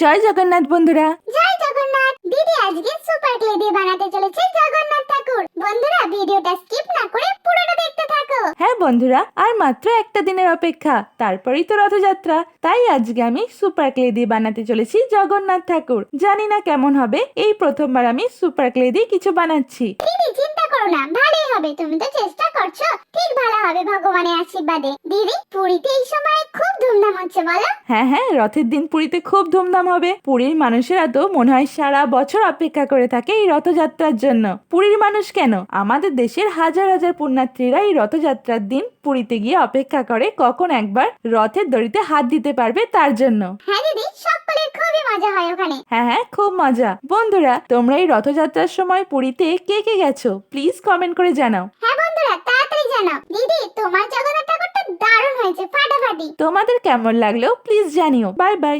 জয় জগন্নাথ বন্ধুরা। জয় জগন্নাথ। দিদি আজকে সুপার ক্লে দিয়ে বানাতে চলেছে জগন্নাথ ঠাকুর। বন্ধুরা ভিডিওটা স্কিপ না করে পুরোটা দেখতে থাকো। হ্যাঁ বন্ধুরা আর মাত্র একটা দিনের অপেক্ষা তারপরেই তো রথযাত্রা। তাই আজকে আমি সুপার ক্লে দিয়ে বানাতে চলেছি জগন্নাথ ঠাকুর। জানি না কেমন হবে এই প্রথমবার আমি সুপার ক্লে দিয়ে কিছু বানাচ্ছি। দিদি চিন্তা করো না ভালোই হবে তুমি তো চেষ্টা করছ। ঠিক ভালো হবে ভগবানের আশীর্বাদে। দিদি পুরীতে এই সময় হচ্ছে বলো? হ্যাঁ হ্যাঁ রথের দিন পুরীতে খুব ধুমধাম হবে। পুরীর মানুষেরা তো মনে হয় সারা বছর অপেক্ষা করে থাকে এই রথযাত্রার জন্য। পুরীর মানুষ কেন? আমাদের দেশের হাজার হাজার পুণ্যার্থীরা এই রথযাত্রার দিন পুরীতে গিয়ে অপেক্ষা করে কখন একবার রথের দড়িতে হাত দিতে পারবে তার জন্য। হ্যাঁ দিদি সকলের খুবই মজা হয় ওখানে। হ্যাঁ হ্যাঁ খুব মজা। বন্ধুরা তোমরা এই রথযাত্রার সময় পুরীতে কে কে গেছো? প্লিজ কমেন্ট করে জানাও। হ্যাঁ বন্ধুরা তাড়াতাড়ি জানাও দিদি তোমার জগন্নাথ ঠাকুরটা দারুণ হয়েছে ফাটাফাটি তোমাদের কেমন লাগল? প্লিজ জানিও। Bye bye